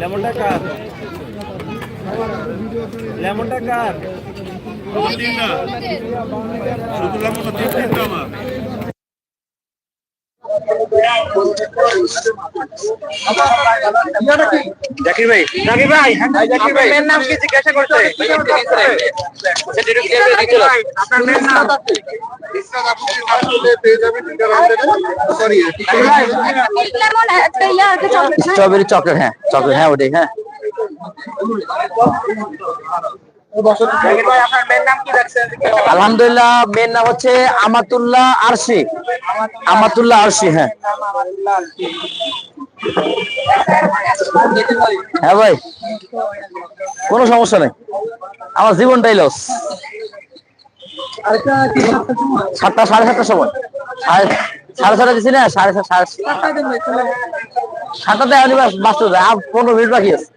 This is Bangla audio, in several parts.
লেমনটা কার? লেমনটা কার? জাকির ভাই জাকির ভাই জাকির ভাই। মেয়ের নাম কি জিজ্ঞাসা করছে স্ট্রবেরি চকলেট হ্যাঁ চকলেট হ্যাঁ ওটাই হ্যাঁ। আলহামদুলিল্লাহ মেয়ের নাম হচ্ছে আমাতুল্লাহ আরশি। আমাতুল্লাহ আরশি হ্যাঁ। হ্যাঁ ভাই কোনো সমস্যা নেই। আমার জীবনটাই লস সাতটা সাড়ে সাতটার সময়। সাড়ে সাড়ে ছটা দিচ্ছি না সাড়ে সাড়ে সাতটাতে আর পনেরো মিনিট বাকি আছে।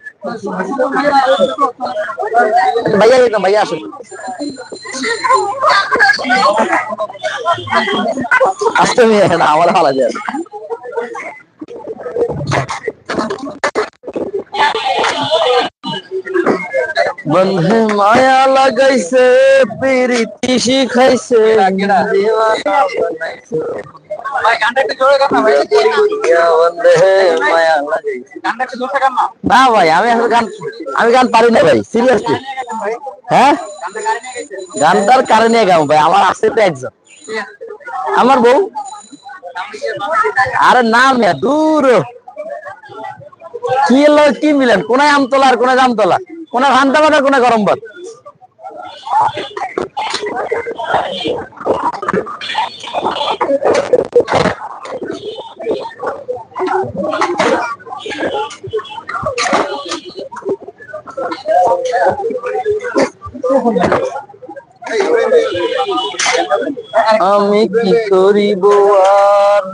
ভাইয়া একদম ভাইয়া আসুন। আসতে মেয়ে না আমার ভালো যায় বন্ধে মায়া লাগাইছে প্রীতি শিখাইছে না ভাই। আমি গান আমি গান পারি না ভাই সিরিয়াসলি হ্যাঁ? গানটার কারণে গাও ভাই, আমার আছে তো একজন। আমার বউ? আরে না মিয়া, দূর। কি এলো কি মিলেন? কোনায় আমতলা আর কোনায় জামতলা? কোনা ঘান্টা ভাত আর কোনা গরম ভাত আমি কি করিব আর?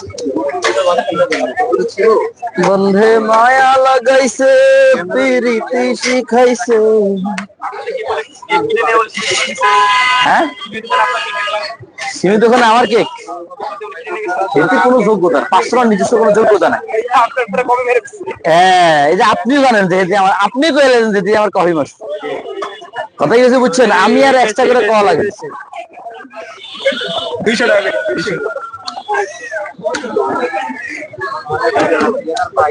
বন্ধে মায়া লাগাইছে, প্রীতি শিখাইছে। হ্যাঁ? আমার কেক এতে কোনো যোগ্যতা। পাঁচশো টাকার নিজস্ব কোনো যোগ্যতা নাই। হ্যাঁ এই যে আপনিও জানেন যে আমার আপনি কইলেন যে আমার কফি মারছে কথা কি হয়েছে বুঝছেন, আমি আর এক্সট্রা করে কওয়া লাগে দুইশো টাকা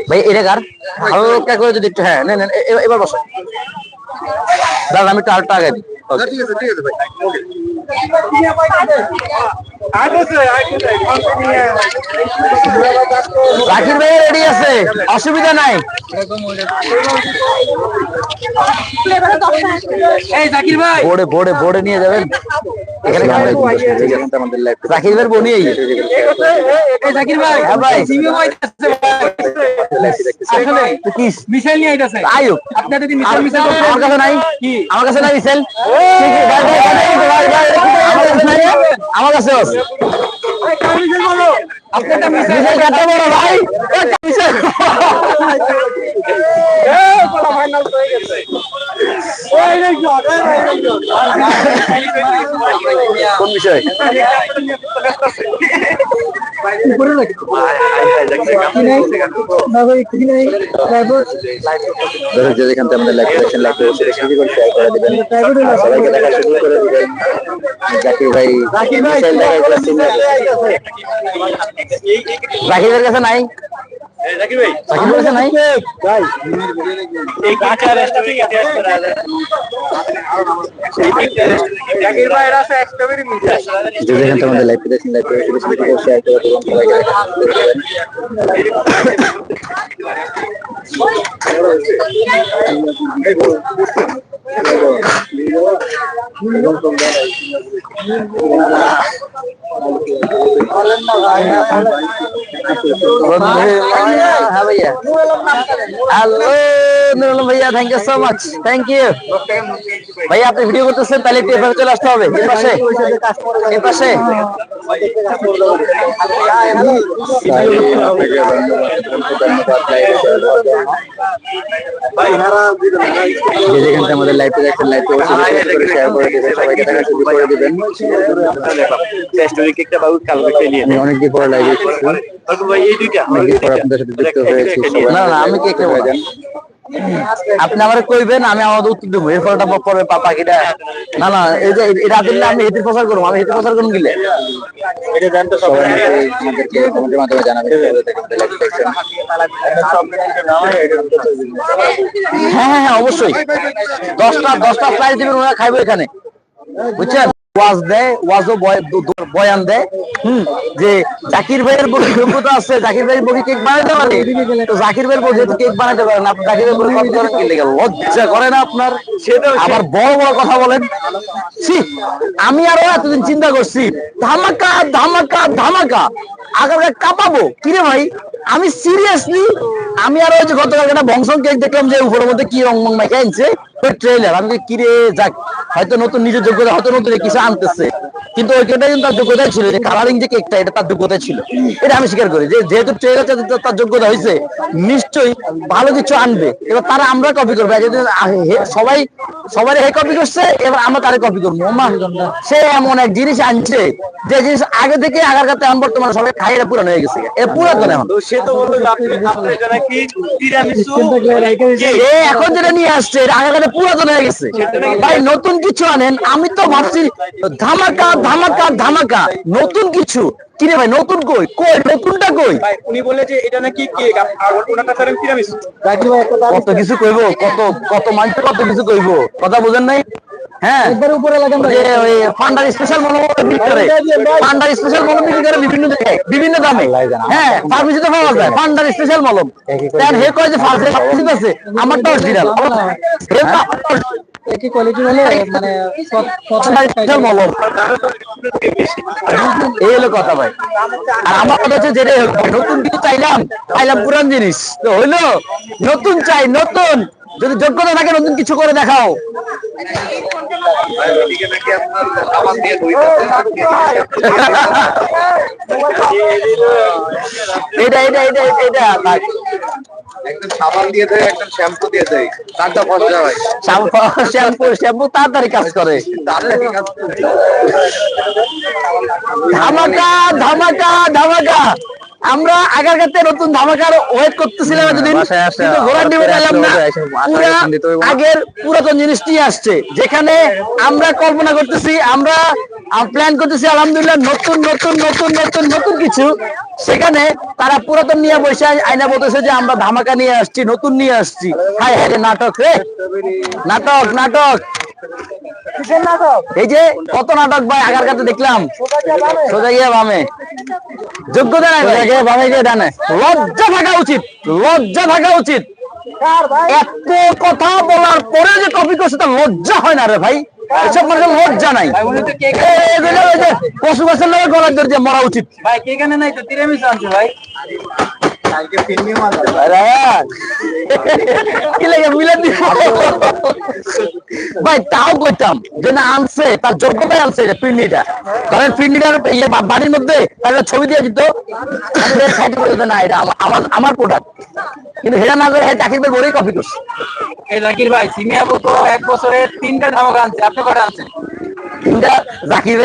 ভাই এটা কার? হালকা করে যদি একটু হ্যাঁ নেন নেন, এ- এ- এবার বসো। দাদা আমি একটু আরেকটা আগে দিই। Okay. ঠিক আছে ঠিক আছে ভাই। আইতেছে ভাই রেডি আছে? অসুবিধা নাই। এই জাকির ভাই। বোর্ডে বোর্ডে বোর্ডে নিয়ে যাবেন। রাখির ভাই বনি এই। এই জাকির ভাই। হ্যাঁ ভাই। সিমিও আইতাছে আসলে তো কি মিশাইল নিয়ে আইতাছে আয়ুক আপনার যদি মিশাইল মিশাইল আমার কাছে নাই আমার কাছে ভাই, আমার কাছে আমার কাছে আছে কত বড় ভাই হয়ে কোন বিষয় যেখান থেকে আমাদের লাইভ করেছেন লাইভ করে শেয়ার করে দিবেন সবাইকে দেখা শুরু করে দিবেন জাকির ভাই এগুলো চিনে রাকিবের কাছে নাই জাকির ভাই রাকিবের কাছে নাই এই কাঁচা রেস্ট থেকে টেস্ট করা যায় জাকির ভাই এর আছে স্ট্রবেরি মিশাইল যে যেখান থেকে আমাদের লাইভ করেছেন লাইভ করে সেটা শুরু করে শেয়ার করে দিবেন সবাইকে দেখা শুরু করে দিবেন বন্ধু মায়া, হ্যাঁ ভাইয়া হ্যালো নুরুল ভাইয়া thank you so much thank you ভাইয়া আপনি ভিডিও করতেছেন তাহলে একটু এভাবে চলে আসতে হবে। এই পাশে। এই পাশে। যে যেখান থেকে আমাদের লাইভে দেখছেন লাইভে অবশ্যই করে শেয়ার করে দিবেন সবাইকে দেখা শুরু করে দিবেন। আমি অনেকদিন পরে লাইভে এসেছি। অনেকদিন পর আপনাদের সাথে যুক্ত হয়েছি না না আমি কে কে বলে আপনি আমার কইবেন আমি আমাদের উত্তর দেবো। এর ফলটা পরে পাখিটা না না এই যে এটা দিলে আমি হেতে প্রচার করব আমি হেতে প্রচার করুন গেলে। সবাই। আমাদেরকে কমেন্টের মাধ্যমে জানাবেন হ্যাঁ হ্যাঁ হ্যাঁ অবশ্যই। দশটা দশটা প্রাইজ দিবেন ওরা খাইবো এখানে। বুঝছেন? ওয়াজ দেয় বয়ান দেয়। হুম, যে জাকির ভাইয়ের যোগ্যতা আছে, জাকির কেক পারে? তো জাকির যেহেতু কেক পারেন আপনি জাকির লজ্জা করে না আপনার? আবার বড় বড় কথা বলেন। ছি, আমি আরও এতদিন চিন্তা করছি, ধামাকা ধামাকা ধামাকা আগামী কাঁপাবো। কিরে ভাই, আমি সিরিয়াসলি, আমি আর যে গতকাল একটা বংশন কেক দেখলাম যে উপরের মধ্যে কি রং মাইকে আনছে। ওই ট্রেলার আমি কিরে যাক হয়তো নতুন নিজের যোগ্যতা হয়তো নতুন কিছু আনতেছে। কিন্তু ওই কেকটা কিন্তু তার যোগ্যতাই ছিল যে কালারিং যে কেকটা এটা তার যোগ্যতা ছিল। এটা আমি স্বীকার করি যে যেহেতু ট্রেলার তার যোগ্যতা হয়েছে নিশ্চয়ই ভালো কিছু আনবে। এবার তারা আমরা কপি করব যদি সবাই সবাই হে কপি করছে এবার আমরা তারে কপি করব। সে এমন এক জিনিস আনছে যে জিনিস আগে থেকে আগার কাছে এখন বর্তমানে সবাই খাই এটা পুরানো হয়ে গেছে। এ পুরাতন এখন। সে তো বলল এটা এখন যেটা নিয়ে আসছে এটা আগের কাছে পুরাতন হয়ে গেছে। ভাই নতুন কিছু আনেন আমি তো ভাবছি ধামাকা ধামাকা ধামাকা। নতুন কিছু। কিনে ভাই নতুন কই? কই? নতুনটা কই? উনি বলে যে এটা নাকি কেক আর ওনাটা তার পিরামিড কত কিছু কইবো? কত কত মানতে কত কিছু কইবো? কথা বুঝেন নাই? হ্যাঁ। উপরে লাগান ওই ফান্ডার স্পেশাল মনোমত বিক্রি করে। ফান্ডার স্পেশাল মলম বিক্রি করে বিভিন্ন জায়গায় বিভিন্ন দামে। হ্যাঁ ফার্মেসিতে পাওয়া যায় ফান্ডার স্পেশাল মলম। তার হে কয় যে ফার্মেসিতে আছে আমারটা অরিজিনাল একই কোয়ালিটি হলে মানে মলম। এই হলো কথা ভাই। আর আমার কথা হচ্ছে যেটাই হোক নতুন কিছু চাইলাম চাইলাম পুরান জিনিস। তো হইল নতুন চাই নতুন। যদি যোগ্যতা থাকে নতুন কিছু করে দেখাও। এটা এটা এটা এটা একদম সাবান দিয়ে দেয় একদম শ্যাম্পু দিয়ে দেয়। তারটা হয়। শ্যাম্পু শ্যাম্পু শ্যাম্পু তাড়াতাড়ি কাজ করে? ধামাকা ধামাকা ধামাকা। আমরা আগার কাছে নতুন ধামাকার ওয়েট করতেছিলাম এতদিন কিন্তু ঘোড়ার ডিমে পেলাম না। আগের পুরাতন জিনিস নিয়ে আসছে যেখানে আমরা কল্পনা করতেছি আমরা প্ল্যান করতেছি আলহামদুলিল্লাহ নতুন নতুন নতুন নতুন নতুন কিছু। সেখানে তারা পুরাতন নিয়ে বসে আয়না বলতেছে যে আমরা ধামাকা নিয়ে আসছি নতুন নিয়ে আসছি। হায় হায় নাটক রে নাটক নাটক! এই যে কত নাটক ভাই আগার কাছে দেখলাম? সোজা গিয়ে বামে যোগ্যতা নাই বামে গিয়ে ডানে। লজ্জা থাকা উচিত লজ্জা থাকা উচিত। এত কথা বলার পরে যে টপিক করছে তার লজ্জা হয় না রে ভাই। এসব মানুষের লজ্জা নাই। পশু গাছের লোকের গলার ধরে মরা উচিত। ভাই কেক আনে নাই তো? তিরামিসু আনছে ভাই। ভাই তাও কইতাম যে না আনছে তার যোগ্যতায় আনছে যে পিন্ডিটা। কারণ পিন্ডিটার ইয়ে বাড়ির মধ্যে তার ছবি দিয়ে দিত। না এটা আমার- প্রোডাক্ট কিন্তু হেরা না করে চাকরি পেয়ে বলেই কপি করছে। জাকির ভাই সিমি আবু তো এক বছরে তিনটা ধামাকা আনছে আপনি কটা আনছেন?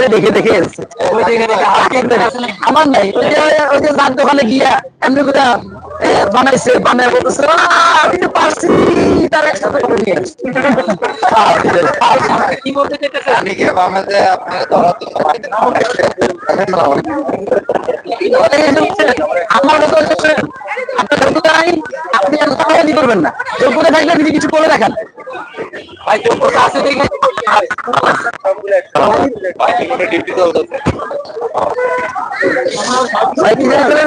দেখে দেখে? আমার নাই ওই যে দোকানে গিয়া এমনি করে বানাইছে বানায় বলতেছে "আহ, আমি তো পারছি তার একসাথে করে নিয়ে আসছে কি বলতে চাইতেছেন? আমি কি বামাতে আপনার ধরা তো সবাই না আমার কথা হচ্ছে আপনার যোগ্যতা আপনি করবেন না। যোগ্যতা থাকলে আপনি কিছু করে দেখান। ভাই যোগ্যতা আছে দেখে। ভাই কি বলেন,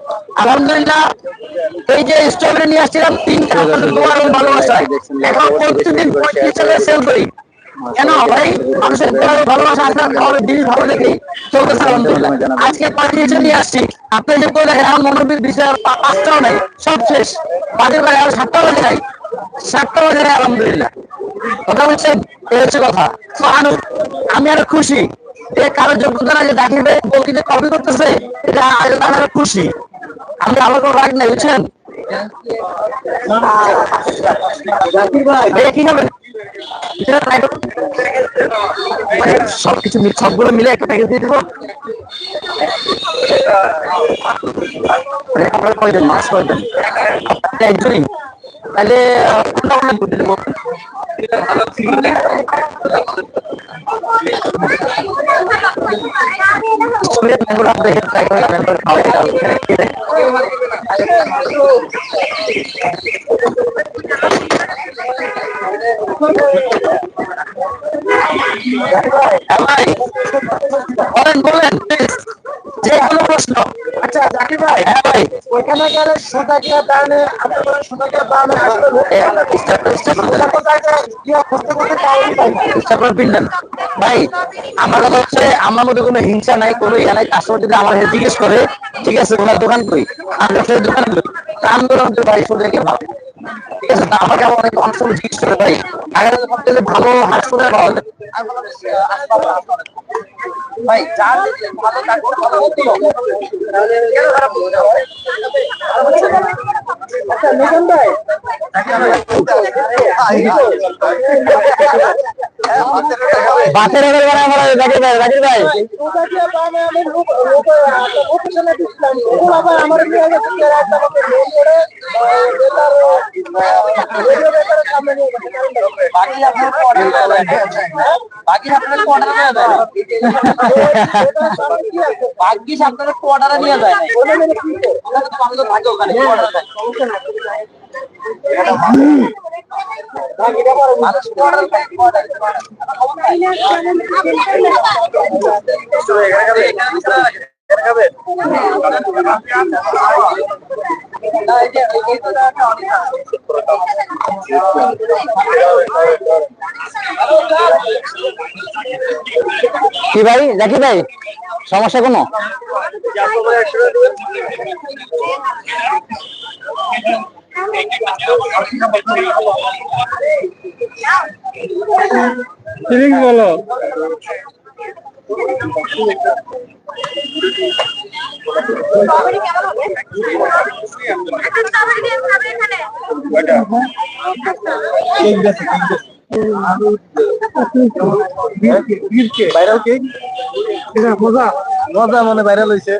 আলহামদুলিল্লাহ এই যে স্ট্রবেরি নিয়ে আসছিলাম তিনটা আপনাদের ভালোবাসায় এখন প্রতিদিন পঁয়ত্রিশ টাকা সেল করি। কেন ভাই? মানুষের ভালোবাসা আপনার ভালো জিনিস ভালো দেখি। চলতেছে আলহামদুলিল্লাহ। আজকে পঁয়ত্রিশে নিয়ে আসছি। আপনি যে করে দেখেন আমার মনোবীর বিষয় পাঁচটাও নাই সব শেষ। বাজের আর সাতটা বাজে নাই। সাতটা বাজে নাই আলহামদুলিল্লাহ। কথা বলছেন? এই হচ্ছে কথা। আমি আরও খুশি। এ কারও যোগ্যতা না যে ডাকিবে বলকি কপি করতেছে, এটা এটা আমি খুশি। আমি আমার কোনো রাগ নাই, বুঝছেন? করুন। সবকিছু সবগুলো মিলে একটা প্যাকেজ দিয়ে দেবো। আপনার কয়জন? আপনি একজনই। তাহলে কোনটা কোনটা খেলে হ্যাঁ ভাই বলেন। যে প্রশ্ন। আচ্ছা জাকির ভাই হ্যাঁ ভাই। ওইখানে গেলে দানে আপনার বলে সোনাকিয়া দানে আসলে করো, করো। ভাই আমার কথা হচ্ছে আমার মধ্যে কোনো হিংসা নাই কোনো ইয়া নাই। কাস্টমার যদি আমার জিজ্ঞেস করে ঠিক আছে ওনার দোকান কই? আমি দোকান কই? তা বললাম ভাই রেখে ভালো। আমাকে আবার অনেক অনেক জিজ্ঞেস করে ভাই আগে তো ভালো হাসপাতালে ভালো হতো। ভাই যা ভালো তারপর ভালো হতো কেন খারাপ হতো না? আচ্ছা নিজাম ভাই বাসের এবার বানায় আমার জাকির ভাই জাকির ভাই আমার নিয়ে গেছে কে একটা আমাকে ফোন করে বেতার রেডিও বেতারের সামনে নিয়ে যায় ওখানে অর্ডার দেয় কি ভাই? জাকির ভাই? সমস্যা কোনো? বলো। ভাইরাল কেক মজা। মজা মানে ভাইরাল হয়েছে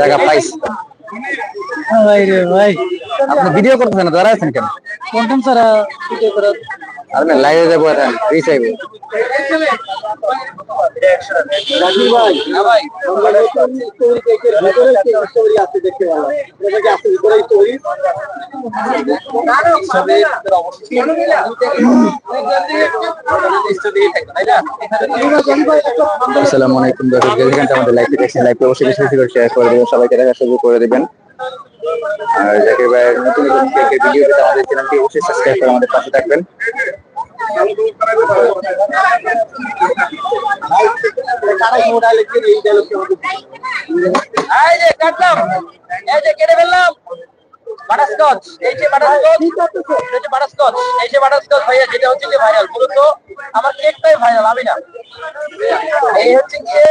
জায়গা পাইস ভাই রে ভাই। আপনি ভিডিও করতেছেন না দাঁড়ায় আছেন কেন? কন্টেন্ট ছাড়া ভিডিও করা আর না লাইভে যাব ভিতরে স্টোরি আসসালামু আলাইকুম দর্শক আমাদের লাইভে দেখছেন লাইভে অবশ্যই বেশি বেশি করে শেয়ার করে দেবেন সবাইকে দেখা শুরু করে দিবেন। আর জাকির ভাইয়ের নতুন নতুন ভিডিও পেতে আমাদের চ্যানেলটি অবশ্যই সাবস্ক্রাইব করে আমাদের পাশে থাকবেন। কাটলাম, এই যে কেটে ফেললাম। বাটারস্কচ এই যে বাটারস্কচ এই যে ভাইয়া, যেটা হচ্ছে যে ভাইরাল মূলত আমার কেকটাই ভাইরাল আমি না। এই হচ্ছে গিয়ে।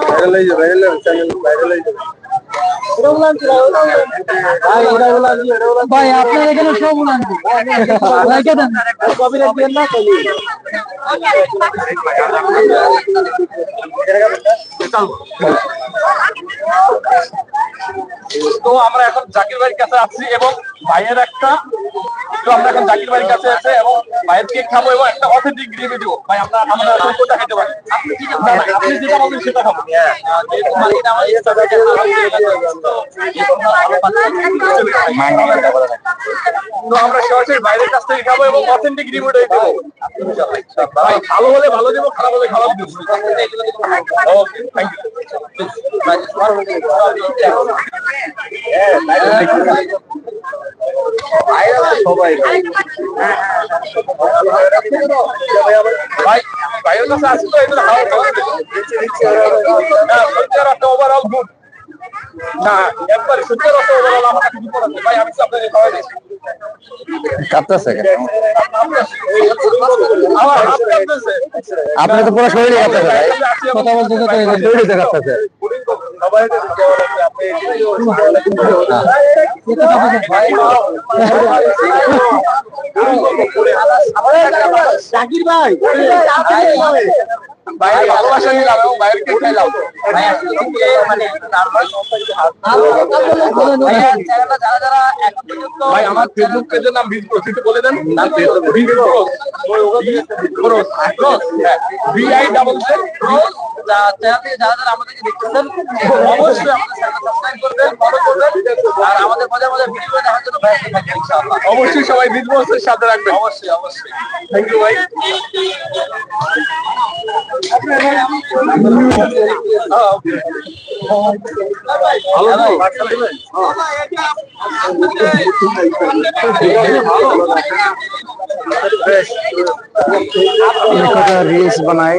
এই, এই, এই, এই, হয়ে হয়ে ভাই আপনার এখানে সব উলান লাইকে দেন কপিরাইট দেন? না তাহলে তো আমরা এখন জাকির ভাইয়ের কাছে আছি এবং ভাইয়ের একটা তো আমরা এখন জাকির ভাইয়ের কাছে আছে এবং ভাইয়ের কেক খাব এবং একটা অথেন্টিক রিভিউ দিব। ভাই আমরা আমরা কোনটা খেতে পারি আপনি যেটা বলবেন সেটা খাব। তো আমরা সরাসরি বাইরের কাছ থেকে খাব এবং অথেন্টিক রিভিউটাই দেবো ভালো হলে ভালো দেবো খারাপ হলে খারাপ দেবো ওকে থ্যাংক সবাই ভাই ভাইয়ের কাছে আসি তো এগুলো খাওয়া ওভারঅল গুড কাঁপতেছে হাত তো পুরো শরীরে কাঁপতেছে ভাই কথা বলতে শরীরে কাঁপতেছে জাকির ভাই ভাই ভালোবাসা নিলাম এবং বাইরে কেক ভাই মানে আমার ফেসবুক পেজের নাম বিজ ব্রোস একটু বলে দেন। Biz bros bros I double bros চ্যানেলে যারা যারা আমাদেরকে দেখতেছেন অবশ্যই আমাদের সাবস্ক্রাইব করবেন ফলো করবেন আর আমাদের মজার মজার ভিডিও দেখার জন্য ইনশাআল্লাহ। অবশ্যই সবাই বিজ ব্রোসের সাথে রাখবেন। অবশ্যই অবশ্যই। থ্যাংক ইউ ভাই ভালো। রিলস বানাই।